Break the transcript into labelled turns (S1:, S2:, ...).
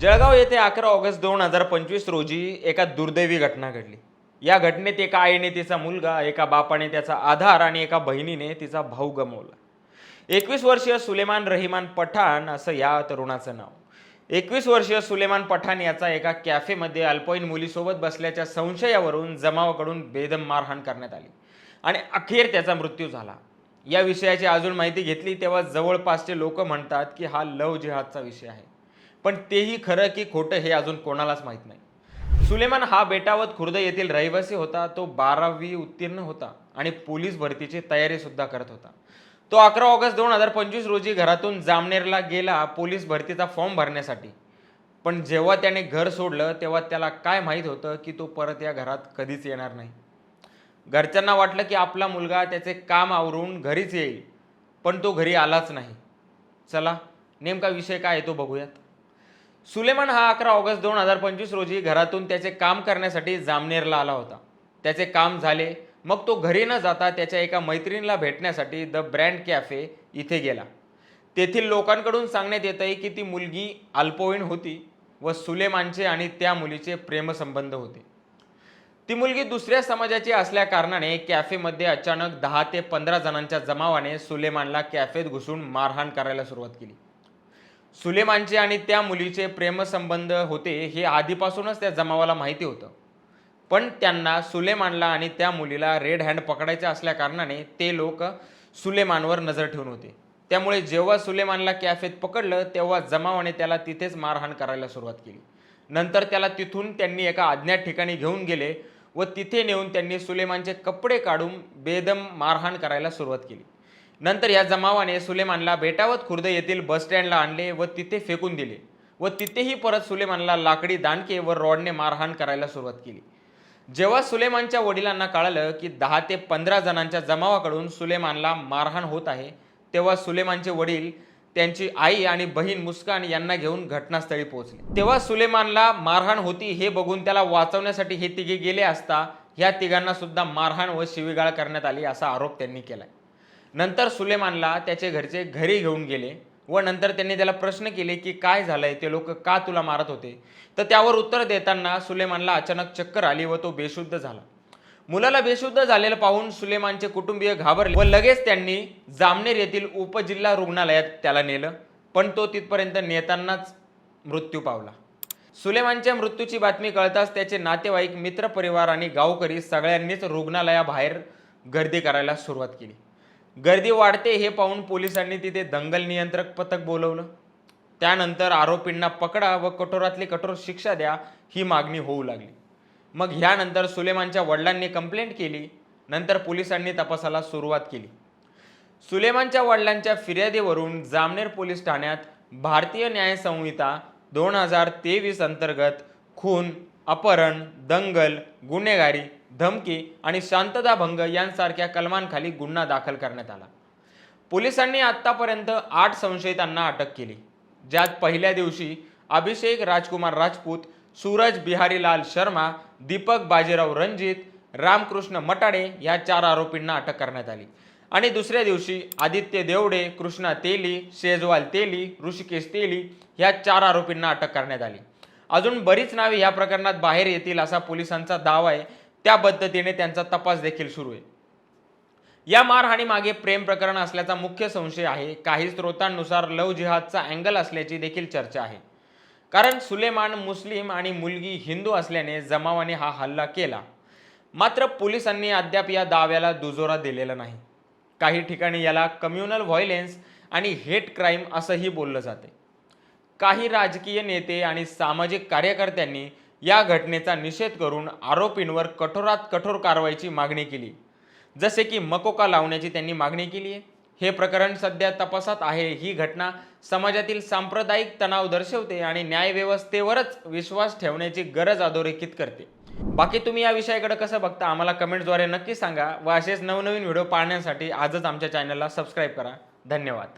S1: जळगाव येथे अकरा ऑगस्ट दोन हजार पंचवीस रोजी एका दुर्दैवी घटना घडली. या घटनेत एका आईने तिचा मुलगा एका बापाने त्याचा आधार आणि एका बहिणीने तिचा भाऊ गमावला. एकवीस वर्षीय सुलेमान रहिमान पठाण असं या तरुणाचं नाव. एकवीस वर्षीय सुलेमान पठाण याचा एका कॅफेमध्ये अल्पवयीन मुलीसोबत बसल्याच्या संशयावरून जमावाकडून बेदम मारहाण करण्यात आली आणि अखेर त्याचा मृत्यू झाला. या विषयाची अजून माहिती घेतली तेव्हा जवळपासचे लोक म्हणतात की हा लव जिहादचा विषय आहे. पण तेही खरं की खोटं हे अजून कोणालाच माहीत नाही. सुलेमान हा बेटावत खुर्द येथील रहिवासी होता तो बारावी उत्तीर्ण होता आणि पोलीस भरतीची तयारीसुद्धा करत होता. तो अकरा ऑगस्ट दोन हजार पंचवीस रोजी घरातून जामनेरला गेला पोलीस भरतीचा फॉर्म भरण्यासाठी. पण जेव्हा त्याने घर सोडलं तेव्हा त्याला काय माहीत होतं की तो परत या घरात कधीच येणार नाही. घरच्यांना वाटलं की आपला मुलगा त्याचे काम आवरून घरीच येईल पण तो घरी आलाच नाही. चला नेमका विषय काय आहे तो बघूयात. सुलेमान हा अकरा ऑगस्ट दोन हजार पंचवीस रोजी घरातून त्याचे काम करण्यासाठी जामनेरला आला होता. त्याचे काम झाले. मग तो घरी न जाता त्याच्या एका मैत्रिणीला भेटण्यासाठी द ब्रँड कॅफे इथे गेला. तेथील लोकांकडून सांगण्यात येत आहे की ती मुलगी अल्पवयीन होती व सुलेमानचे आणि त्या मुलीचे प्रेमसंबंध होते. ती मुलगी दुसऱ्या समाजाची असल्या कारणाने कॅफेमध्ये अचानक दहा ते पंधरा जणांच्या जमावाने सुलेमानला कॅफेत घुसून मारहाण करायला सुरुवात केली. सुलेमानचे आणि त्या मुलीचे प्रेमसंबंध होते हे आधीपासूनच त्या जमावाला माहिती होतं. पण त्यांना सुलेमानला आणि त्या मुलीला रेड हँड पकडायचे असल्या कारणाने ते लोक सुलेमानवर नजर ठेवून होते. त्यामुळे जेव्हा सुलेमानला कॅफेत पकडलं तेव्हा जमावाने त्याला तिथेच मारहाण करायला सुरुवात केली. नंतर त्याला तिथून त्यांनी एका अज्ञात ठिकाणी घेऊन गेले व तिथे नेऊन त्यांनी सुलेमानचे कपडे काढून बेदम मारहाण करायला सुरुवात केली. नंतर या जमावाने सुलेमानला बेटावत खुर्द येथील बस स्टँडला आणले व तिथे फेकून दिले व तिथेही परत सुलेमानला लाकडी दांडके व रॉडने मारहाण करायला सुरुवात केली. जेव्हा सुलेमानच्या वडिलांना कळालं की दहा ते पंधरा जणांच्या जमावाकडून सुलेमानला मारहाण होत आहे तेव्हा सुलेमानचे वडील त्यांची आई आणि बहीण मुस्कान यांना घेऊन घटनास्थळी पोहोचले. तेव्हा सुलेमानला मारहाण होती हे बघून त्याला वाचवण्यासाठी हे तिघे गेले असता ह्या तिघांना सुद्धा मारहाण व शिवीगाळ करण्यात आली असा आरोप त्यांनी केला नंतर सुलेमानला त्याचे घरचे घरी घेऊन गेले व नंतर त्यांनी त्याला प्रश्न केले की काय झालंय? ते लोक का तुला मारत होते? तर त्यावर उत्तर देताना सुलेमानला अचानक चक्कर आली व तो बेशुद्ध झाला. मुलाला बेशुद्ध झालेलं पाहून सुलेमानचे कुटुंबीय घाबरले व लगेच त्यांनी जामनेर येथील उपजिल्हा रुग्णालयात त्याला नेलं. पण तो तिथपर्यंत नेतानाच मृत्यू पावला. सुलेमानच्या मृत्यूची बातमी कळताच त्याचे नातेवाईक मित्रपरिवार आणि गावकरी सगळ्यांनीच रुग्णालयाबाहेर गर्दी करायला सुरुवात केली. गर्दी वाढते हे पाहून पोलिसांनी तिथे दंगल नियंत्रक पथक बोलवलं. त्यानंतर आरोपींना पकडा व कठोरातली कठोर शिक्षा द्या ही मागणी होऊ लागली. मग ह्यानंतर सुलेमानच्या वडिलांनी कंप्लेंट केली नंतर पोलिसांनी तपासाला सुरुवात केली. सुलेमानच्या वडिलांच्या फिर्यादीवरून जामनेर पोलीस ठाण्यात भारतीय न्याय संहिता दोन हजार तेवीस अंतर्गत खून अपहरण दंगल गुन्हेगारी धमकी आणि शांतताभंग यांसारख्या कलमांखाली गुन्हा दाखल करण्यात आला. पोलिसांनी आत्तापर्यंत आठ संशयितांना अटक केली ज्यात पहिल्या दिवशी अभिषेक राजकुमार राजपूत सूरज बिहारीलाल शर्मा दीपक बाजीराव रणजित रामकृष्ण मटाडे या चार आरोपींना अटक करण्यात आली. आणि दुसऱ्या दिवशी आदित्य देवडे कृष्णा तेली शेजवाल तेली ऋषिकेश तेली या चार आरोपींना अटक करण्यात आली. अजून बरीच नावे या प्रकरणात बाहेर येतील असा पोलिसांचा दावा आहे. त्या पद्धतीने त्यांचा तपास देखील सुरू आहे. या मारहाणीमागे प्रेम प्रकरण असल्याचा मुख्य संशय आहे. काही स्रोतांनुसार लव जिहादचा अँगल असल्याची देखील चर्चा आहे. कारण सुलेमान मुस्लिम आणि मुलगी हिंदू असल्याने जमावाने हा हल्ला केला. मात्र पोलिसांनी अद्याप या दाव्याला दुजोरा दिलेला नाही. काही ठिकाणी याला कम्युनल व्हायलेन्स आणि हेट क्राईम असंही बोललं जाते. काही राजकीय नेते आणि सामाजिक कार्यकर्त्यांनी या घटनेचा निषेध करून आरोपींवर कठोरात कठोर कारवाईची मागणी केली. जसे की मकोका लावण्याची त्यांनी मागणी केली आहे. हे प्रकरण सध्या तपासात आहे. ही घटना समाजातील सांप्रदायिक तणाव दर्शवते आणि न्यायव्यवस्थेवरच विश्वास ठेवण्याची गरज अधोरेखित करते. बाकी तुम्ही या विषयाकडे कसं बघता आम्हाला कमेंट्सद्वारे नक्की सांगा व असेच नवनवीन व्हिडिओ पाहण्यासाठी आजच आमच्या चॅनलला सबस्क्राईब करा. धन्यवाद.